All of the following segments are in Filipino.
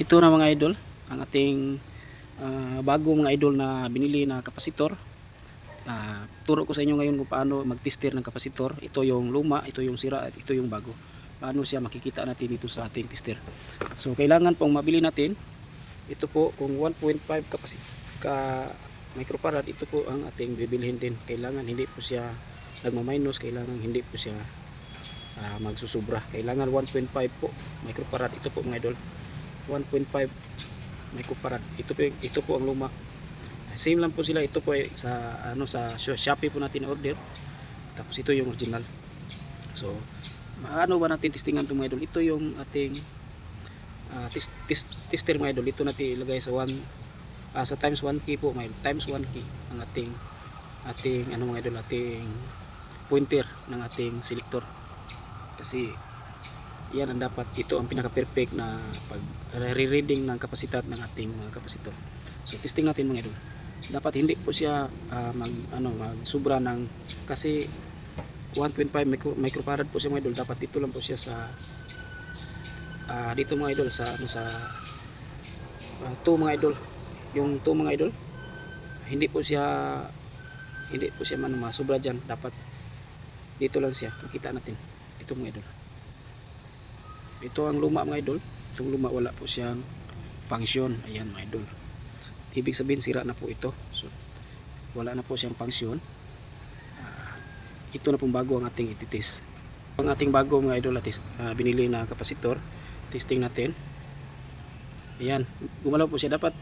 ito na mga idol ang ating ah, bago mga idol na binili na kapasitor. Ah, turo ko sa inyo ngayon kung paano mag-tester ng kapasitor. Ito yung luma, ito yung sira at ito yung bago. Paano siya makikita natin dito sa ating tester. So kailangan pong mabili natin ito po kung 1.5 kapasite ka microfarad ito po ang ating bibilhin din. Kailangan hindi po siya nagma-minus kailangan hindi po siya ah, magsusubra. Kailangan 1.5 po microfarad. Ito po mga idol 1.5 microfarad ito po ito po ang luma. Same lang po sila. Ito po ay sa ano sa Shopee po natin order. Tapos ito yung original. So ano ba natin testingan itong mga idol? Ito yung ating ah, tis, tis, tester mga idol. Ito natin ilagay sa 1 ah, sa times 1 key po mga idol. Times 1 key ang ating ating ano mga idol ating pointer ng ating selector. Kasi yan ang dapat ito ang pinaka perfect na pag re-reading ng kapasitat ng ating mga kapasitor. So testing natin mga idol. Dapat hindi po siya ah, mag ano mag sobra ng kasi 1.5 micro, microfarad po siya mga idol. Dapat dito lang po siya sa ah, dito mga idol sa ano sa 2 mga idol. Yung 2 mga idol hindi po siya hindi po siya man masobra dyan. Dapat dito lang siya. Makita natin. Ito mga idol ito ang luma mga idol. Itong luma wala po siyang function ayan mga idol. Ibig sabihin sira na po ito. So wala na po siyang function Ah, ito na pong bago ang ating ititis ang ating bago mga idol atis, ah, binili na kapasitor. Testing natin. Ayan gumalaw po siya. Dapat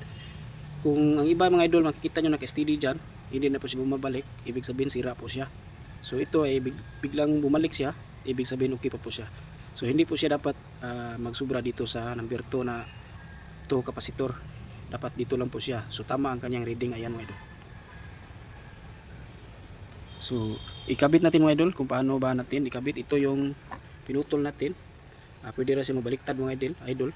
kung ang iba mga idol makikita nyo naka-steady dyan hindi na po siya bumabalik. Ibig sabihin sira po siya. So ito ay big, biglang bumalik siya. Ibig sabihin okay pa po siya so hindi po siya dapat ah, magsubra dito sa number 2 na 2 kapasitor. Dapat dito lang po siya. So tama ang kanyang reading. Ayan mga idol. So ikabit natin mga idol kung paano ba natin ikabit. Ito yung pinutol natin. Ah, pwede rin siya mabaliktad mga idol idol.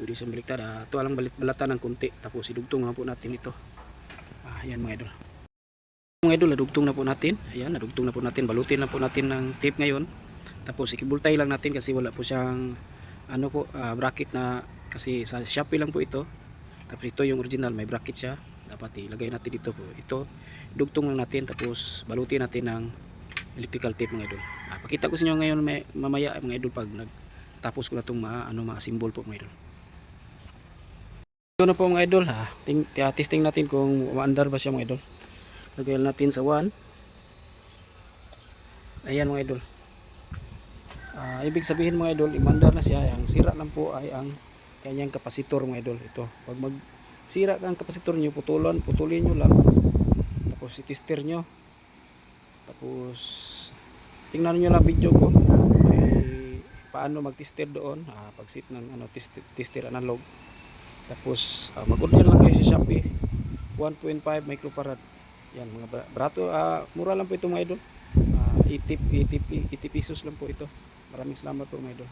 Pwede siya baliktad ah, ito lang balit ng konti. Tapos idugtong nga po natin ito. Ah, ayan mga idol. Mga idol nadugtong na po natin. Ayan nadugtong na po natin. Balutin na po natin ng tape ngayon tapos ikibultay lang natin kasi wala po siyang ano po ah, bracket na kasi sa Shopee lang po ito. Tapos ito yung original may bracket siya. Dapat ilagay natin dito po. Ito dugtong lang natin. Tapos balutin natin ng electrical tape mga idol. Ah, pakita ko sa inyo ngayon may, mamaya mga idol pag nagtapos ko na itong mga, ano, mga symbol po mga idol. Ito na po mga idol ha Ting, ah, testing natin kung maandar ba siya mga idol. Lagyan natin sa 1 ayan mga idol Ah, ibig sabihin mga idol imandar na siya ang sira lang po ay ang kanyang kapasitor mga idol. Ito pag mag sira ang kapasitor nyo putulon putulin nyo lang. Tapos i-tester nyo tapos tingnan nyo lang video ko. Paano mag-tester doon. Ah, pag sit ng ano tester, tester analog tapos ah, mag-order lang kayo sa Shopee. 1.5 microfarad. Yan mga bra- barato ah, mura lang po ito mga idol. Ah, 80, 80, 80 pesos lang po ito maraming salamat po mga idol